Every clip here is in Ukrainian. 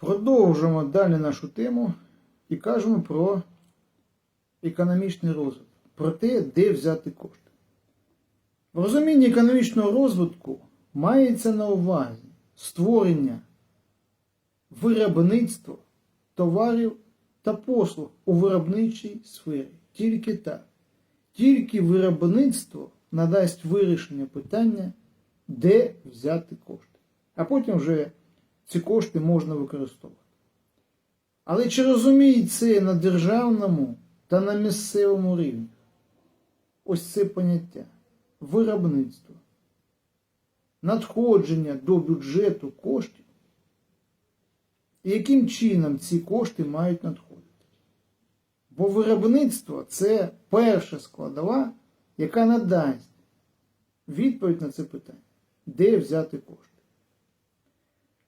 Продовжуємо далі нашу тему і кажемо про економічний розвиток, про те, де взяти кошти. В розумінні економічного розвитку мається на увазі створення виробництва товарів та послуг у виробничій сфері. Тільки так. Тільки виробництво надасть вирішення питання, де взяти кошти. А потім вже ці кошти можна використовувати. Але чи розуміють це на державному та на місцевому рівні? Ось це поняття виробництво, надходження до бюджету коштів, і яким чином ці кошти мають надходити. Бо виробництво це перша складова, яка надасть відповідь на це питання, де взяти кошти.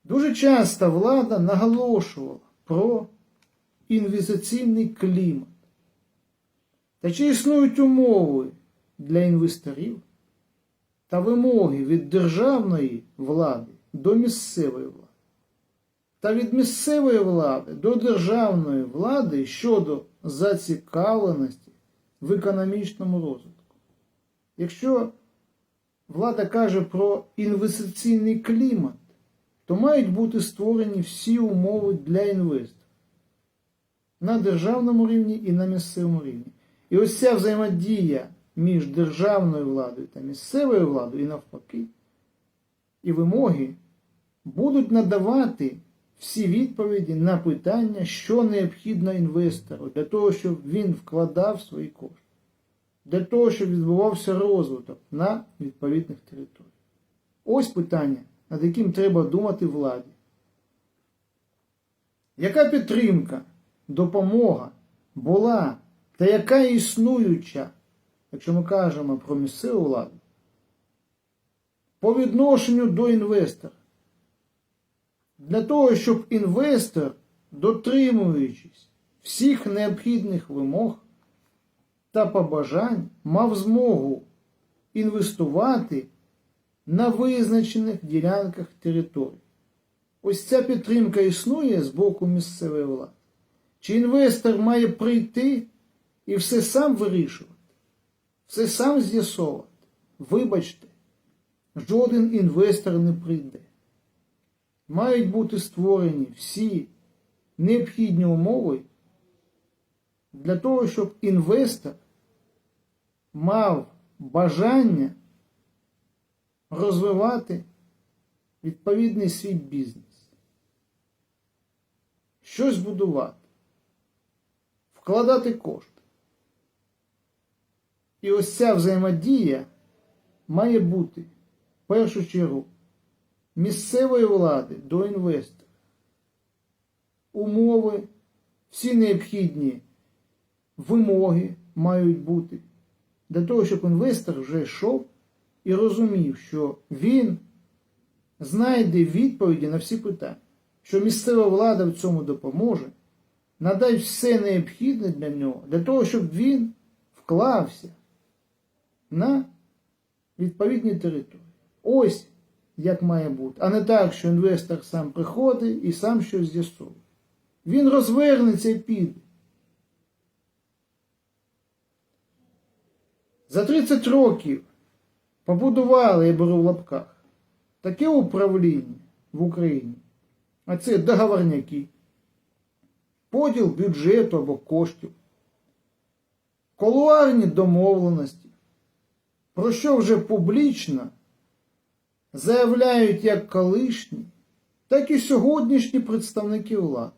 Дуже часто влада наголошувала про інвестиційний клімат. Та чи існують умови для інвесторів та вимоги від державної влади до місцевої влади? Та від місцевої влади до державної влади щодо зацікавленості в економічному розвитку. Якщо влада каже про інвестиційний клімат, то мають бути створені всі умови для інвесторів на державному рівні і на місцевому рівні. І ось ця взаємодія між державною владою та місцевою владою і навпаки, і вимоги будуть надавати всі відповіді на питання, що необхідно інвестору для того, щоб він вкладав свої кошти, для того, щоб відбувався розвиток на відповідних територіях. Ось питання, над яким треба думати владі. Яка підтримка, допомога була та яка існуюча, якщо ми кажемо про місцеву владу, по відношенню до інвестора? Для того, щоб інвестор, дотримуючись всіх необхідних вимог та побажань, мав змогу інвестувати на визначених ділянках території. Ось ця підтримка існує з боку місцевої влади. Чи інвестор має прийти і все сам вирішувати, все сам з'ясовувати? Вибачте, жоден інвестор не прийде. Мають бути створені всі необхідні умови для того, щоб інвестор мав бажання розвивати відповідний свій бізнес, щось будувати, вкладати кошти. І ось ця взаємодія має бути в першу чергу місцевої влади до інвестора. Умови, всі необхідні вимоги мають бути для того, щоб інвестор вже йшов і розумів, що він знайде відповіді на всі питання, що місцева влада в цьому допоможе, надасть все необхідне для нього, для того, щоб він вклався на відповідні території. Ось як має бути, а не так, що інвестор сам приходить і сам щось з'ясовує. Він розвернеться і піде. За 30 років побудували, я беру в лапках, таке управління в Україні, а це договорняки, поділ бюджету або коштів, колуарні домовленості, про що вже публічно заявляють як колишні, так і сьогоднішні представники влади.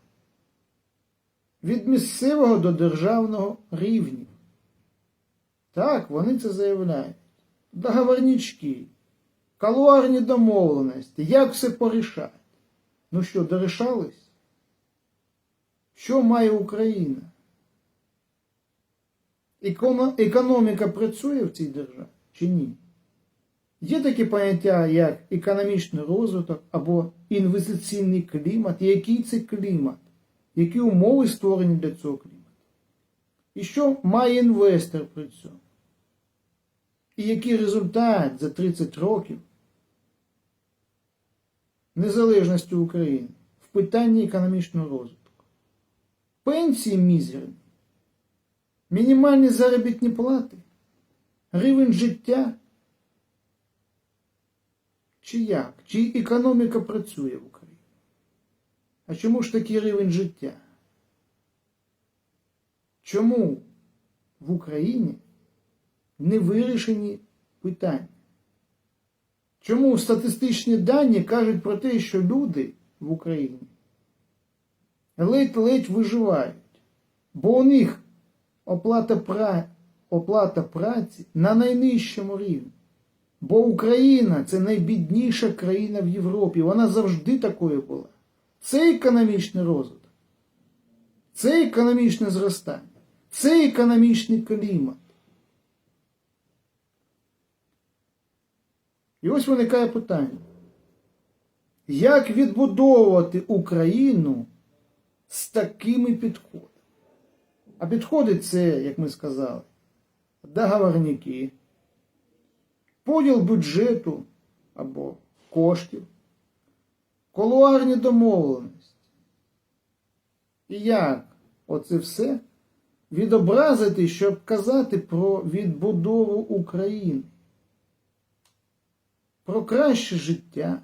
Від місцевого до державного рівня. Так, вони це заявляють. Договорнички, колуарні домовленості, як все порішати. Ну що, дорішались? Що має Україна? Економіка працює в цій державі чи ні? Є такі поняття, як економічний розвиток або інвестиційний клімат. Який це клімат? Які умови створені для цього клімату? І що має інвестор при цьому? І який результат за 30 років незалежності України в питанні економічного розвитку. Пенсії мізерні, мінімальні заробітні плати, рівень життя. Чи як? Чи економіка працює в Україні? А чому ж такий рівень життя? Чому в Україні не вирішені питання? Чому статистичні дані кажуть про те, що люди в Україні ледь-ледь виживають, бо у них оплата, пра... оплата праці на найнижчому рівні. Бо Україна це найбідніша країна в Європі. Вона завжди такою була. Це економічний розвиток, це економічне зростання, це економічний клімат. І ось виникає питання. Як відбудовувати Україну з такими підходами? А підходи це, як ми сказали, договорники, поділ бюджету або коштів, колуарні домовленості. І як оце все відобразити, щоб казати про відбудову України? Про краще життя,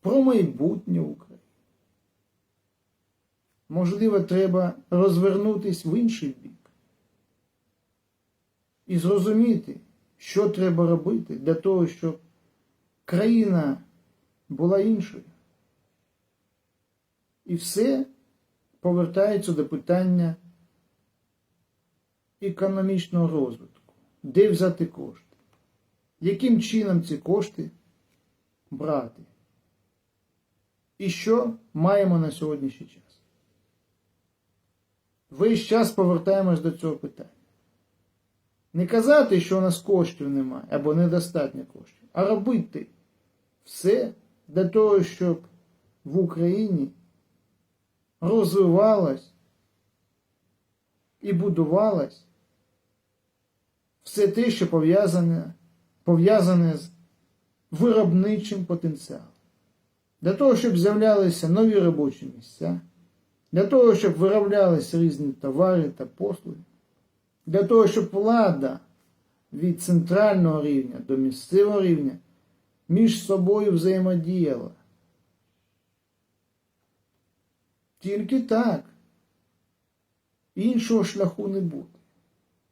про майбутнє України. Можливо, треба розвернутись в інший бік і зрозуміти, що треба робити для того, щоб країна була іншою. І все повертається до питання економічного розвитку, де взяти кошти яким чином ці кошти брати. І що маємо на сьогоднішній час? Весь час повертаємось до цього питання. Не казати, що у нас коштів немає або недостатньо коштів, а робити все для того, щоб в Україні розвивалась і будувалась все те, що пов'язане пов'язане з виробничим потенціалом. Для того, щоб з'являлися нові робочі місця, для того, щоб вироблялися різні товари та послуги, для того, щоб влада від центрального рівня до місцевого рівня між собою взаємодіяла. Тільки так. Іншого шляху не буде.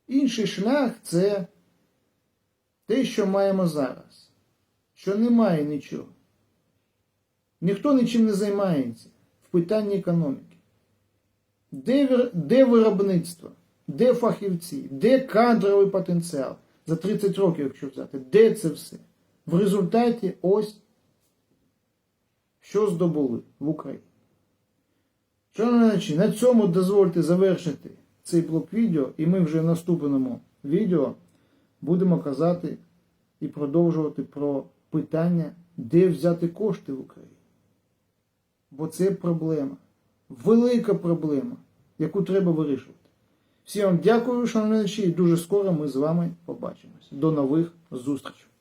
Інший шлях це те, що маємо зараз, що немає нічого. Ніхто нічим не займається в питанні економіки. Де, де виробництво, де фахівці, де кадровий потенціал за 30 років, якщо взяти, де це все? В результаті ось що здобули в Україні. Шановні, на цьому дозвольте завершити цей блок відео, і ми вже в наступному відео будемо казати і продовжувати про питання, де взяти кошти в Україні. Бо це проблема, велика проблема, яку треба вирішувати. Всім вам дякую, шановні, і дуже скоро ми з вами побачимось. До нових зустрічей!